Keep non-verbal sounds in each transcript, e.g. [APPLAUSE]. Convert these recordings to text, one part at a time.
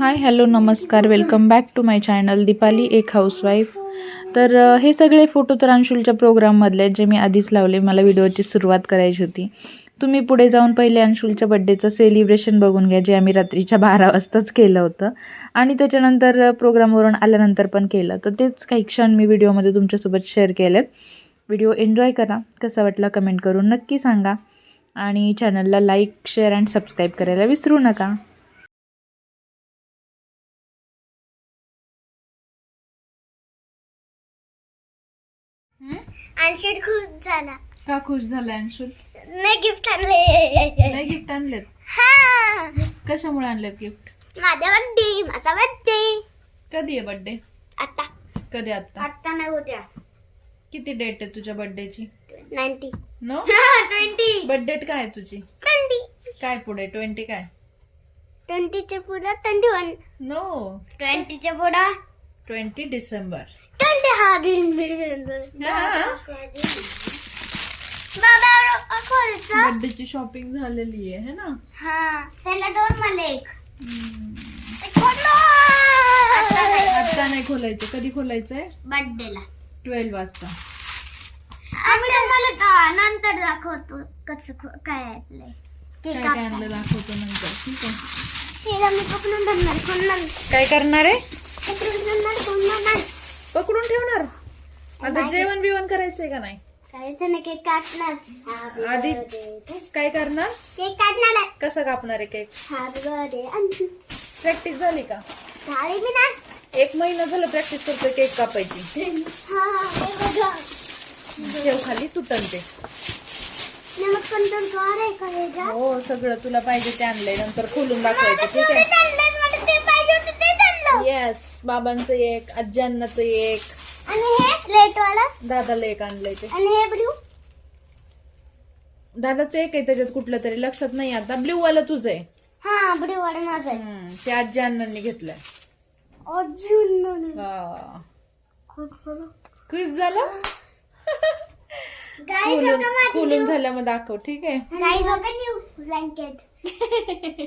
हाय hello नमस्कार. Welcome back to my channel Deepali एक housewife तर हे सगळे फोटो तर अंशुलच्या प्रोग्राममधले आहेत, जे मी आधीच लावले. मला व्हिडिओची सुरुवात करायची होती. तुम्ही पुढे जाऊन पहिले अंशुलच्या बड्डेचं सेलिब्रेशन बघून घ्या जे आम्ही रात्रीच्या बारा वाजताच केलं होतं. आणि त्याच्यानंतर प्रोग्रामवरून आल्यानंतर पण केलं. तर तेच काही क्षण मी व्हिडिओमध्ये तुमच्यासोबत शेअर केलेत व्हिडिओ एन्जॉय करा. कसा वाटला कमेंट करून नक्की सांगा. आणि चॅनलला लाईक शेअर अँड सबस्क्राईब करायला विसरू नका. आणखी खूप झाला. का खुश झाला अंशुल नाही गिफ्ट आणले. नाही गिफ्ट आणलेत? हा. कशामुळे आणलेत गिफ्ट माझा बर्थडे माझा बर्थडे कधी आहे बर्थडे आता. कधी आता? आता नाही उद्या. किती डेट आहे तुझ्या बर्थडेची नाईन्टी नो ट्वेंटी बर्थडे काय आहे तुझी? ट्वेंटी काय पुढे? ट्वेंटी काय? ट्वेंटीच्या पुढं ट्वेंटी वन नो ट्वेंटीच्या पुढं. ट्वेंटी डिसेंबर. बर्थडेची शॉपिंग झालेली आहे है ना? हा त्याला दोन मला एक. आता नाही खोलायचं. कधी खोलायचंय? बर्थडेला ट्वेल्व वाजता. आम्ही तुम्हाला नंतर दाखवतो कसं काय आणलंय काय केक काय आणलं दाखवतो नंतर. ठीक आहे. मी पकडून धरणार काय करणार आहे? पकडून ठेवणार? आता जेवण बिवण करायचंय का नाही? करायचं ना केक आधी काय करणार? केक काटणार आहे. कसं कापणार आहे केक. प्रॅक्टिस झाली का? झाली मी ना एक महिना झालं प्रॅक्टिस करतोय केक कापायची. ठेव खाली तुटल ते. हे सगळं तुला पाहिजे ते आणलंय. नंतर खोलून दाखवायचं ठीक आहे. येस बाबांचं एक आजी अण्णाचं एक. आणि हे प्लेट वाला दादाला एक आणलंय ते. आणि हे ब्लू? दादाचं एक आहे त्याच्यात कुठलं तरी लक्षात नाही आता. ब्ल्यू वाला तुझं आहे. हा ब्लू वाला माझा आहे. हम्म, ते आजी अण्णांनी घेतलंय. अजून नाही. हा. खूप सारं. खुश झालं? Guys, खोलून बघा माझी खोलून new- झाल्या मग दाखव ठीक आहे. Guys, बघा new blanket. [LAUGHS]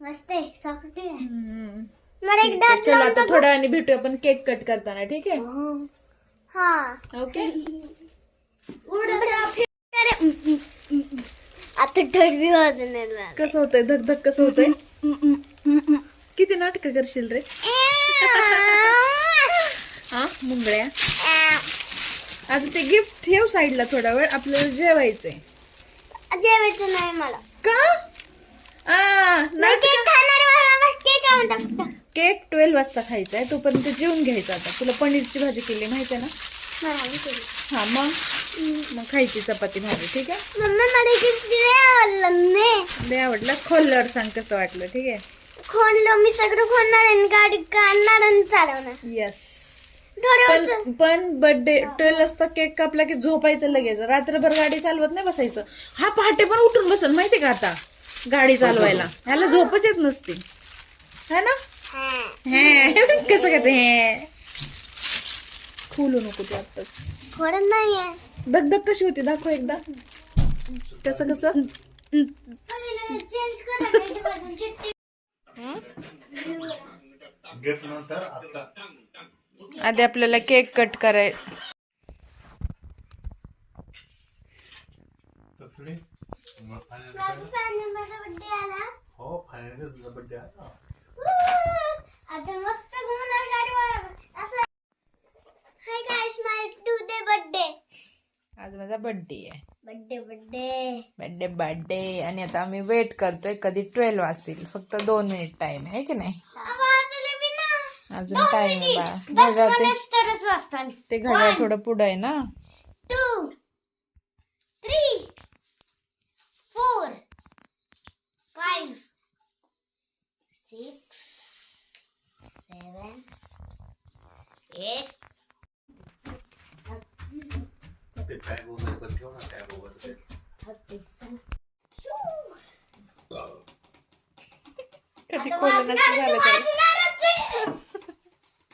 मस्त आहे सॉफ्ट आहे. हम्म. ठीक आहे, चला आता. थोड्या वेळाने भेटूया आपण केक कट करताना ठीक आहे? हा. ओके? आता ठरवी वाजणार कसं होतंय? धक धक कसं होतंय? किती नाटक करशील रे? हा? मुंगळ्या? आता ते गिफ्ट ठेव साईडला थोडा वेळ आपल्याला जेवायचंय. जेवायचं नाही मला. का? आ, नाही केक खाणार मला केक आवडतं. फक्त केक ट्वेल्व वाजता खायचा आहे तोपर्यंत जेवून घ्यायचं आता. तुला पनीरची भाजी केली माहिती आहे ना. हा मग? मग खायची चपाती भाजी ठीक आहे? लय आवडलं खोलल्यावर सांग कसं वाटलं ठीक आहे? खोललं मी सगळं खोलणार आणि गाडी काढणार आणि चालवणार. येस पण बर्थडे ट्वेल्व वाजता केक कापला की झोपायचं लगेच. रात्रभर गाडी चालवत नाही बसायचं. हा पहाटे पण उठून बसल माहिती का आता? गाडी चालवायला. ह्याला झोपच येत नसते. है ना? [LAUGHS] कसं करते हे? खोलू नको ते आत्ताच. खोडत नाहीये. दगदग कशी होती. दाखव एकदा. कसं कसं? आता आधी आपल्याला केक कट कराय मग फायनल बर्थडे आला. आज माझा बर्थडे आहे. बर्थडे बर्थडे बर्थडे बर्थडे आणि आता आम्ही वेट करतोय कधी ट्वेल्व वाजतील फक्त दोन मिनिट टाइम आहे की नाही? बी अजून टाइम आहे घड्याळ वाजतात. ते घड्याळ थोडं पुढं आहे ना? टू एट ते बॅग वगैरे पण ठेव ना टॅग वगैरे कधी खोलून असं झालं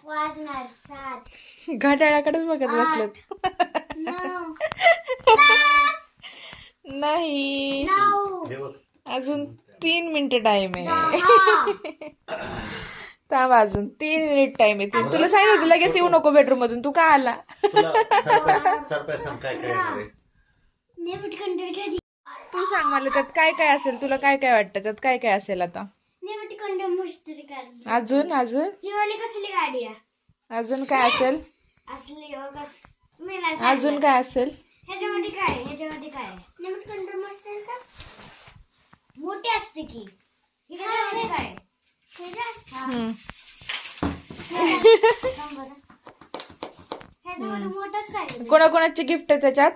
वाजणार सात बघत बसलेत नऊ नाही नऊ हे बघ अजून तीन मिनिटं टाइम आहे. दहा. थांब अजून. तीन मिनिट टाइम आहे तू- तुला सांगितलं होतं लगेच येऊ नको बेडरूम मधून. तू का आला? तुला सरप्राईज सरप्राईज सांग काय काय येणार आहे? नेमट कंट्रोल घ्यायची तू सांग मला त्यात काय काय असेल? तुला काय काय वाटतं? त्यात काय काय असेल आता? नेमट कंट्रोल मस्टरी काढली अजून अजून? ही वाली कसली गाडी आहे अजून काय असेल? असली हो कस मी नाही अजून. काय असेल? ह्याच्यामध्ये काय आहे? ह्याच्यामध्ये काय आहे? नेमट कंट्रोल मस्टरी का मोठी असते की. ही काय? कोणाकोणाची गिफ्ट आहे त्याच्यात.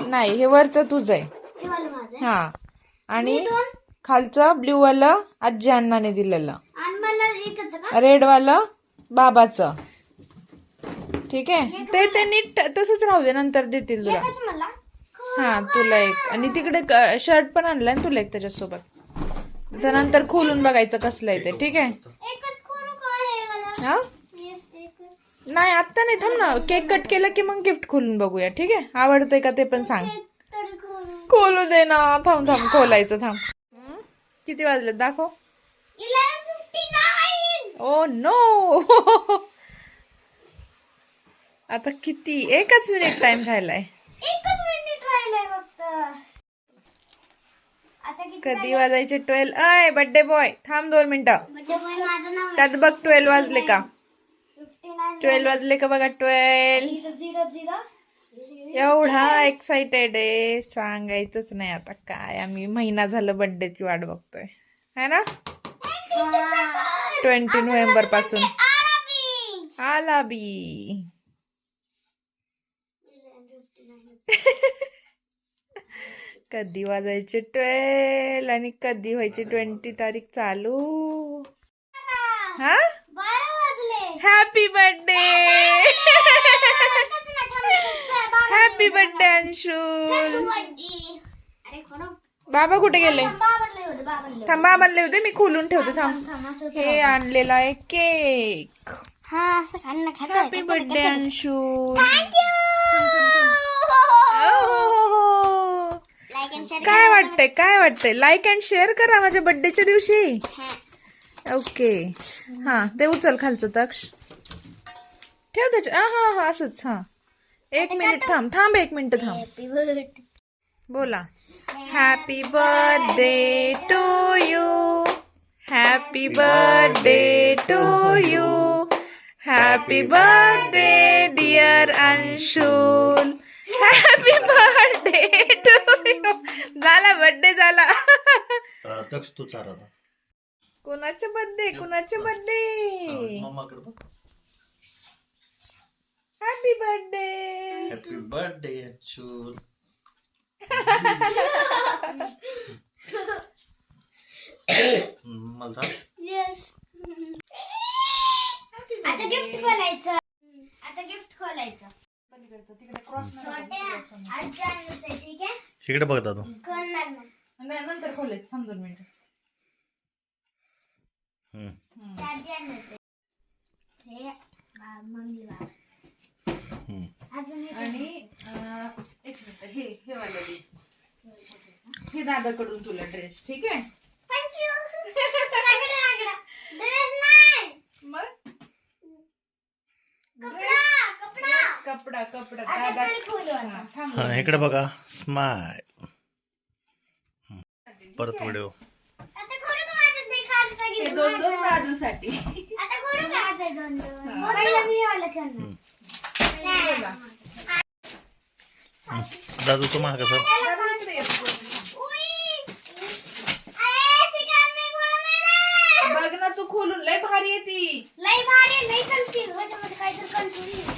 नाही हे वरचं तुझं आहे. हे हा. आणि खालचं ब्ल्यू वालं आजी अण्णाने दिलेलं. आणि मला एकच का? रेड वालं बाबाचं. ठीक आहे? ते ते नीट तसंच राहू दे नंतर देतील तुला. हा तुला एक. आणि तिकडे शर्ट पण आणलाय तुला एक त्याच्यासोबत. त्यानंतर खोलून बघायचं कसलं आहे ते ठीक आहे? हा. नाही आत्ता नाही थांब ना. केक कट केलं की मग गिफ्ट खोलून बघूया ठीक आहे? आवडतंय का ते पण सांग. खोलू खोलू दे ना. थांब थांब खोलायचं थांब? किती वाजले दाखव. ओ नो आता किती? एकच मिनिट टाइम राहिलाय. एकच मिनिट राहिलंय फक्त. कधी वाजायचे ट्वेल्व अय बर्थडे बॉय थांब दोन मिनिटं. त्यात बघ ट्वेल्व वाजले का. ट्वेल्व वाजले का बघा ट्वेल्व एवढा एक्साइटेड आहे. सांगायचंच नाही आता काय. आम्ही महिना झालं बर्थडेची वाट बघतोय. है ना? ट्वेंटी नोव्हेंबरपासून. आला बी. कधी वाजायचे ट्वेल्व आणि कधी व्हायची ट्वेंटी तारीख चालू. हा? Happy birthday happy birthday Anshul बाबा कुठे गेले? थांब बाबांना होते मी खोलून ठेवते थांब. हे आणलेला आहे केक. हा happy birthday Anshul like and share काय वाटतंय? काय वाटतंय? लाईक अँड शेअर करा माझ्या बर्थडेच्या दिवशी. ओके हा ते उचल खालचं तक्ष. ठेव त्याच्या हा हा हा असंच हा. एक मिनिट थांब थांब एक मिनिट थांब. बोला. Happy birthday to you happy birthday to you happy birthday dear Anshul happy birthday to you झाला बर्थडे झाला. तक्ष तू चार आता. कुणाचे बर्थडे कुणाचे बर्थडे मम्माकडे बघ. Happy birthday happy birthday Anshul मला सांग. येस आता गिफ्ट खोलायचं. आता गिफ्ट खोलायचं. इकडे बघता तू नंतर खोलायचं दोन मिनिटं. हे आणि अं, एक मिनिट हे हे वाला दे. हे दादाकडून तुला ड्रेस ठीक आहे थँक्यू लाकडा लाकडा ड्रेस नाही मग कपडा कपडा कपडा कपडा आता दादा चल खोलू आता. हा, इकडे बघा. स्माइल परत व्हिडिओ हे दोन दोन? बाजूसाठी. दादू तू महाग सर. बघ ना तू खोलून लय भारी आहे ती. लई भारी लई कन्फ्युज काहीतरी कन्फ्युज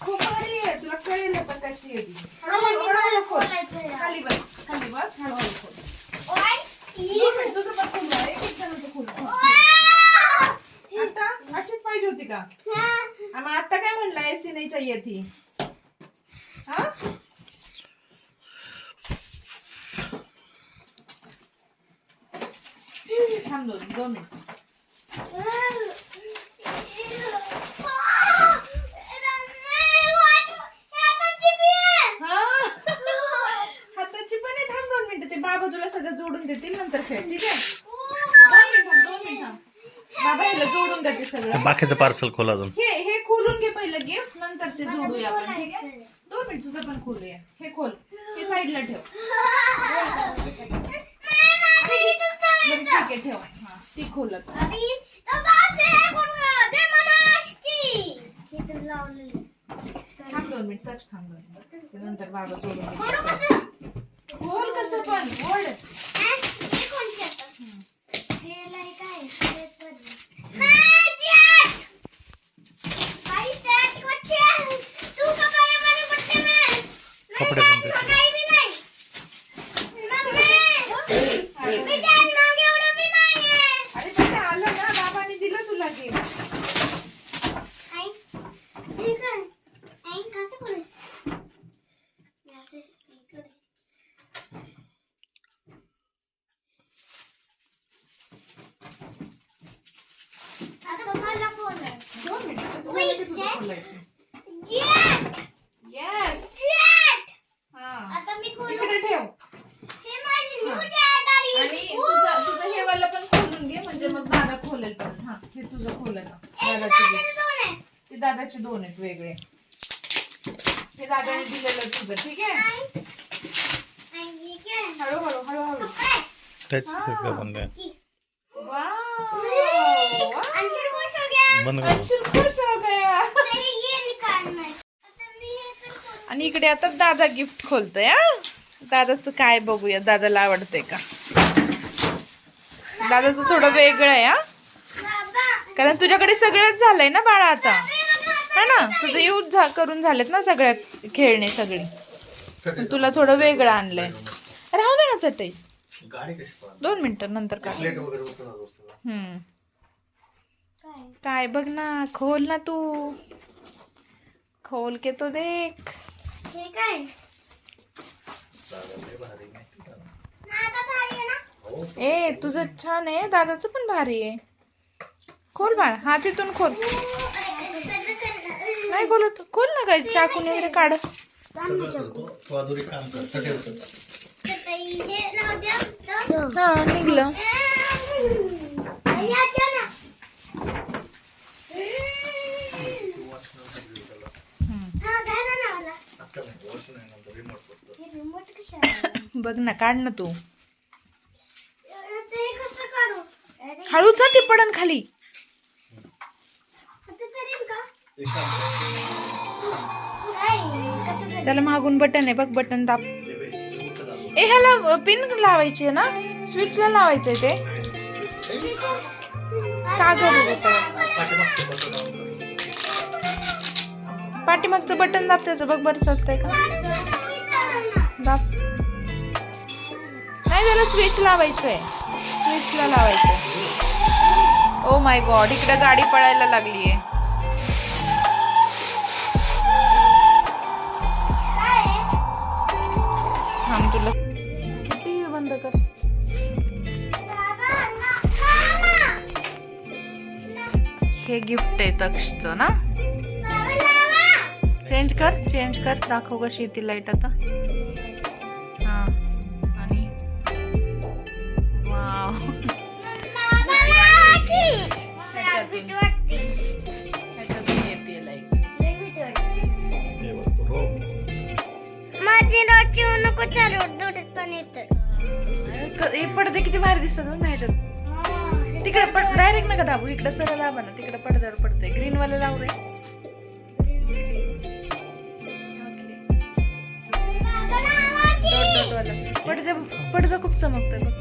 खूप भारी आहे. तुला कळेल पण कशी आहे ती मला मी मला खोलायचंय खाली बस खाली बस हळूहळू खोल ओय दोन मिनिट, तुझं पण खोल ना. एक एक जणांचं खोल. आता अशीच पाहिजे होती का आम्ही आता काय म्हणला एसी नाही चाहिए थी हा थांब दोन दोन मिनिट हा हाताची पण आहे थांब दोन मिनिटं ते बाबा खेळ ठीक आहे दोन मिनिट दोन मिनिट बाबा ह्याला जोडून देते सगळं बाकीचं पार्सल खोल अजून. हे हे खोलून घे पहिलं गिफ्ट नंतर ते जोडूया आपण. ठीक आहे दोन मिनिट तुझं पण खोलूया. हे खोल. हे साईडला ठेव. बरं, ठीक आहे ठेव. हा ती खोलत. थांब दोन मिनिट टच थांब दोन मिनिट. नंतर बाबा जोडून. खोल कसं? पण ओढ कपडे पण त्याचे. अरे पण ते आलं ना बाबाने दिलं तुला गिफ्ट दोन मिनिट खोलायचं येस हा. आता मी इकडे ठेव. हे माझी न्यू चॅट आली. आणि तुझं तुझं हे वाला पण खोलून घे म्हणजे मग दादा खोलेल परत. हा हे तुझं खोलेल. दादाचे ते दादाचे दोन आहेत वेगळे. हे दादाने दिलेलं तुझं ठीक आहे? हळूहळू हळूहळू. सगळं बंद आहे. वाव खुश गया. बंद कर. अंशुल खुश गया मेरे ये निकालना है आता मी हे तर खोलू. आणि इकडे आता दादा गिफ्ट खोलतोय हा? दादाचं काय बघूया दादाला आवडतंय का? दादाचं थोडं वेगळं आहे हा? कारण तुझ्याकडे सगळंच झालंय ना बाळा आता? हा ना? तुझं यूज झा करून झालेत ना सगळ्या खेळणे सगळे. पण तुला थोडं वेगळं आणलंय. राहू दे ना चटई? दोन मिनिटं नंतर उचला हम्म. काय काय बघ ना खोल ना तू. खोल के तो देख. हे काय हो ए तुझं छान आहे दादाचं पण भारी आहे खोल बाळ हा तिथून खोल नाही खोलत खोल ना काय चाकून वगैरे काढ हे हा निघलं याच्या ना हा घाला ना मला आता नाही वॉश नाही नंतर रिमोट करतो हे रिमोट कशाला [LAUGHS] बघ ना काढ ना तू. हे हळूच ती पडन खाली. त्याला मागून बटन आहे बघ बटन दाब. ए ह्याला पिन लावायची आहे ना? स्विचला लावायचंय ते. कागद होतं पाठीमागचं बटन दाब त्याचं बघ बरं चालतंय का? दाब. नाही त्याला स्विच लावायचंय. स्विचला लावायचंय. ओ माय गॉड इकडे गाडी पळायला लागलीये. थांब तुला. टीव्ही बंद कर. हे गिफ्ट आहे तक्षचं ना? चेंज कर चेंज कर. दाखव कशी ती लाइट आता. हा. आणि? वाव. माझी रोजची नको हे पडदे किती भारी दिसतात ना ह्याच्यात. तिकडे पड डायरेक्ट नका दाबू इकडे सरळ दाबा ना. तिकडे पडद्यावर पडते ग्रीन वाला लावू रे. वाला पडदा पडदा खूप चमकतोय बघ.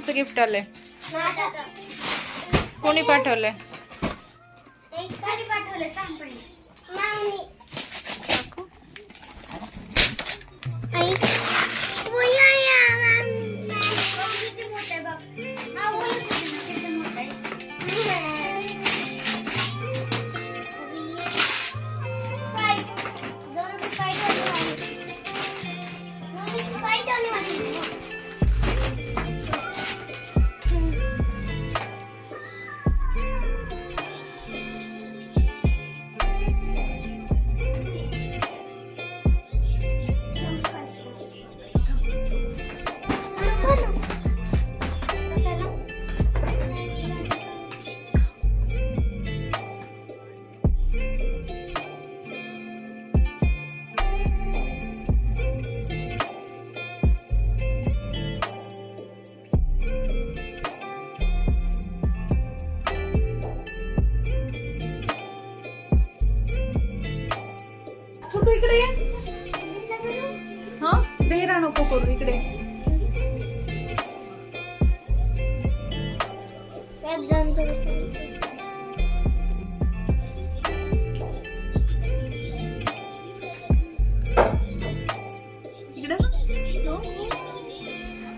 कोणाचं गिफ्ट आलंय? कोणी पाठवलंय? पाठवलं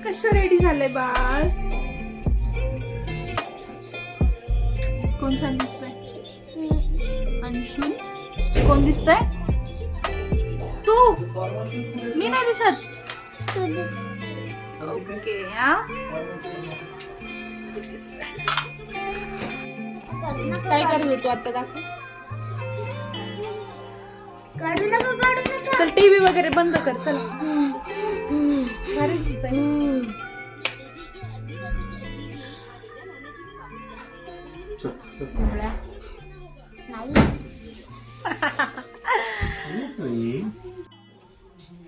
कसं रेडी झालंय बाळ? कोण छान दिसतंय? अंशू कोण दिसतंय? आता दाखव काढू नका काढू नका. चल टीव्ही वगैरे बंद कर चल.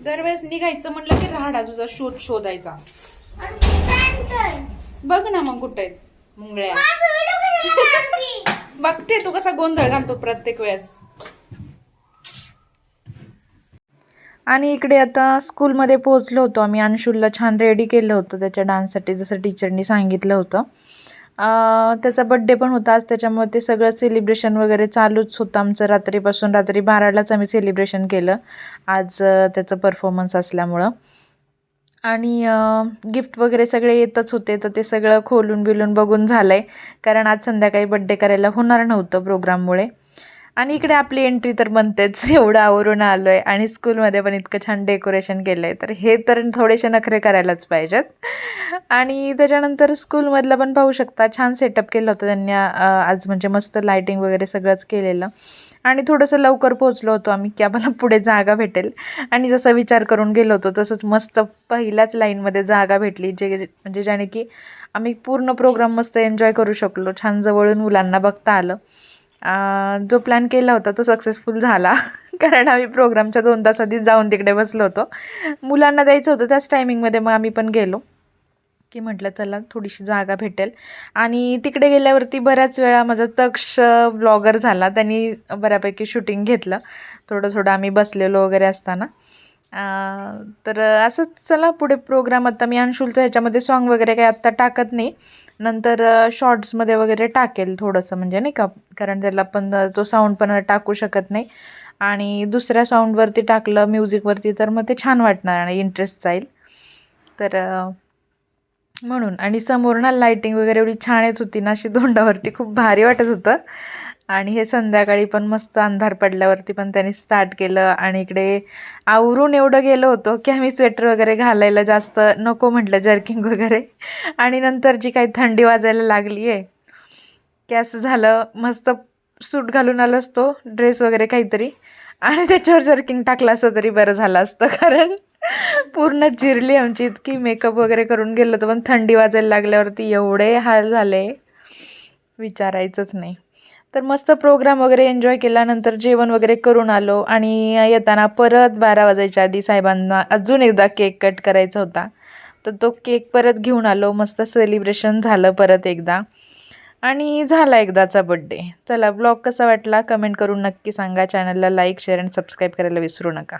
दरवेळेस निघायचं म्हणलं की राहाडा तुझा शोध शोधायचा. आणि ते. बघ ना मग कुठे आहेत मुंगळ्या. माझा video? बघते तू कसा गोंधळ घालतो प्रत्येक वेळेस. आणि इकडे आता स्कूलमध्ये पोहोचलो होतो आम्ही. अंशुलला छान रेडी केलं होतं त्याच्या डान्ससाठी जसं टीचरनी सांगितलं होतं. त्याचा बड्डे पण होता. आज त्याच्यामुळे ते सगळं सेलिब्रेशन वगैरे चालूच होतं आमचं. रात्रीपासून रात्री बारालाच आम्ही सेलिब्रेशन केलं. आज त्याचं परफॉर्मन्स असल्यामुळं. आणि गिफ्ट वगैरे सगळे येतच होते तर ते सगळं खोलून बिलून बघून झालं आहे कारण आज संध्याकाळी बड्डे करायला होणार नव्हतं प्रोग्राममुळे आणि इकडे आपली एंट्री तर बनतेच [LAUGHS] एवढं आवरून आलो आहे आणि स्कूलमध्ये पण इतकं छान डेकोरेशन केलं आहे तर हे तर थोडेसे नखरे करायलाच पाहिजेत. आणि त्याच्यानंतर स्कूलमधलं पण पाहू शकता छान सेटअप केलं होतं त्यांनी आज म्हणजे मस्त लायटिंग वगैरे सगळंच केलेलं. आणि थोडंसं लवकर पोहोचलो होतो आम्ही की आम्हाला पुढे जागा भेटेल. आणि जसा विचार करून गेलो होतो तसंच मस्त पहिल्याच लाईनमध्ये जागा भेटली जे म्हणजे ज्याने की आम्ही पूर्ण प्रोग्राम मस्त एन्जॉय करू शकलो. छान जवळून मुलांना बघता आलं. जो प्लॅन केला होता तो सक्सेसफुल झाला. [LAUGHS] कारण आम्ही प्रोग्रामच्या दोन तास आधी जाऊन तिकडे बसलो होतो. मुलांना द्यायचं होतं त्याच टायमिंगमध्ये मग आम्ही पण गेलो. की म्हटलं चला थोडीशी जागा भेटेल. आणि तिकडे गेल्यावरती बऱ्याच वेळा माझा तक्ष ब्लॉगर झाला. त्यांनी बऱ्यापैकी शूटिंग घेतलं. थोडं थोडं आम्ही बसलेलो वगैरे असताना. तर असंच चला पुढे प्रोग्राम आता मी अंशुलचं ह्याच्यामध्ये सॉन्ग वगैरे काही आत्ता टाकत नाही. नंतर शॉर्ट्समध्ये वगैरे टाकेल थोडंसं म्हणजे नाही का? कारण त्याला पण तो साऊंड पण टाकू शकत नाही. आणि दुसऱ्या साऊंडवरती टाकलं म्युझिकवरती तर मग ते छान वाटणार आणि इंटरेस्ट जाईल. तर म्हणून. आणि समोर ना लाईटिंग वगैरे एवढी छान येत होती ना अशी तोंडावरती खूप भारी वाटत होतं. आणि हे संध्याकाळी पण मस्त अंधार पडल्यावरती पण त्यांनी स्टार्ट केलं. आणि इकडे आवरून एवढं गेलो होतो की आम्ही स्वेटर वगैरे घालायला जास्त नको म्हटलं जर्किंग वगैरे. आणि नंतर जी काही थंडी वाजायला लागली आहे की असं झालं मस्त सूट घालून आलो असतो ड्रेस वगैरे काहीतरी. आणि त्याच्यावर जर्किंग टाकलं असतं तरी बरं झालं असतं कारण पूर्ण जिरली आमची इतकी मेकअप वगैरे करून गेलो होतो पण थंडी वाजायला लागल्यावरती एवढे हाल झाले. विचारायचंच नाही. तर मस्त प्रोग्राम वगैरे एन्जॉय केल्यानंतर जेवण वगैरे करून आलो आणि येताना परत बारा वाजायच्या आधी साहेबांना अजून एकदा केक कट करायचा होता. तर तो केक परत घेऊन आलो मस्त सेलिब्रेशन झालं परत एकदा. आणि झाला एकदाचा बड्डे चला ब्लॉग कसा वाटला? कमेंट करून नक्की सांगा. चॅनलला लाईक शेअर अँड सबस्क्राईब करायला विसरू नका.